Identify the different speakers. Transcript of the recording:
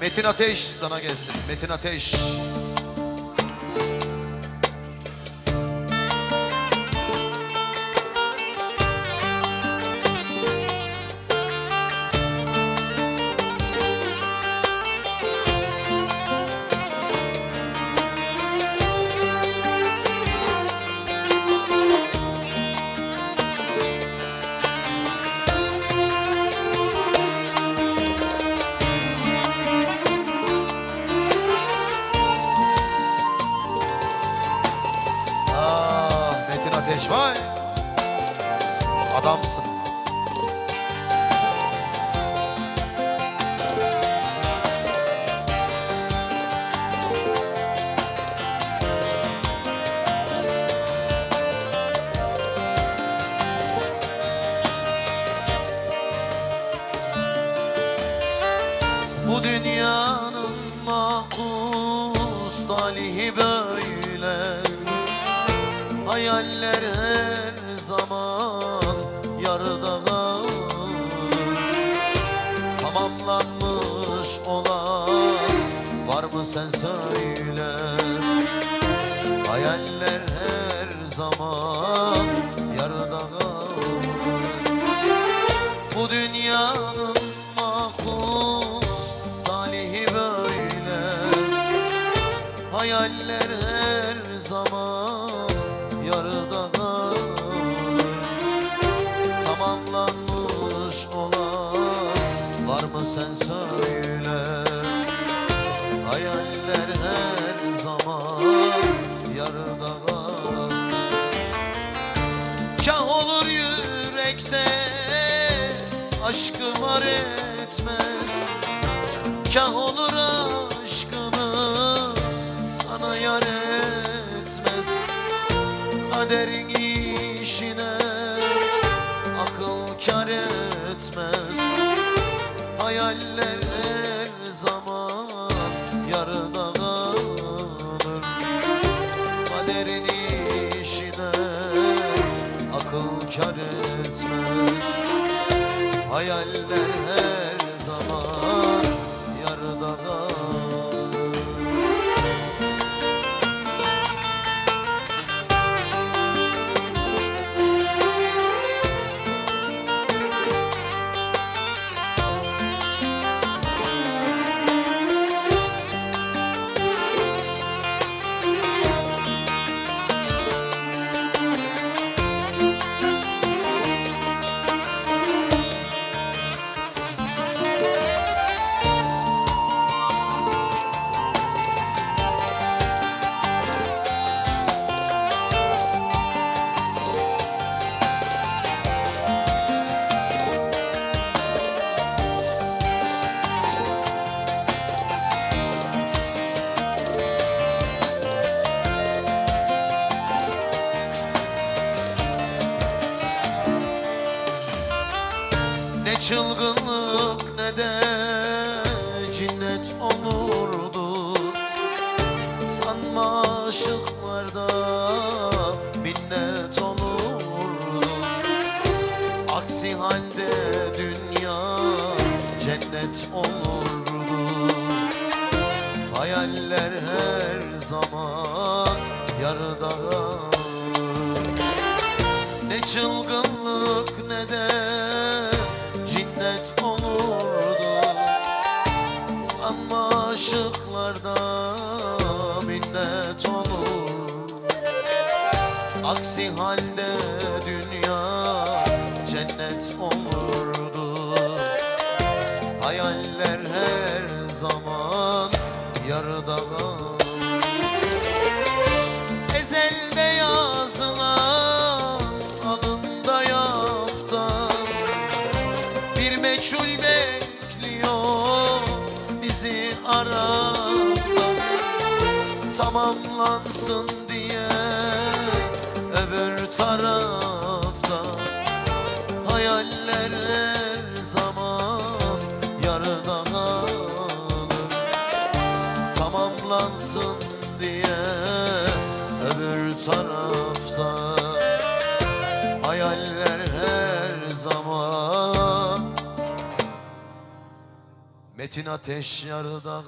Speaker 1: Metin Ateş sana gelsin. Metin Ateş. Adamsın. Bu dünyanın makus talihi böyle Hayaller her zaman kalır Tamamlanmış olan var mı sen söyle. Hayaller her zaman kalır Bu dünyanın mahpus talihi böyle. Hayaller her zaman yarıda yürekte aşkı var etmez. Kah olur aşkını sana yar etmez. Kaderin işine akıl kar etmez. Hayaller her zaman kar etmez. Hayaller her zaman yarıda kalır Ne çılgınlık ne de cinnet olurdu. Sanma aşıklarda minnet olurdu. Aksi halde dünya cennet olurdu. Hayaller her zaman yarıda. Ne çılgınlık ne de aşıklarda minnet olur. Aksi halde dünya cennet olurdu. Hayaller her zaman yarıda kalır. Ezelde yazılan alında yaftan. Bir meçhul bekliyor bizi Araf'tan Tamamlansın diye öbür tarafta. Hayaller her zaman yarıda kalır Tamamlansın diye öbür tarafta. Hayaller her zaman Metin Ateş yardağa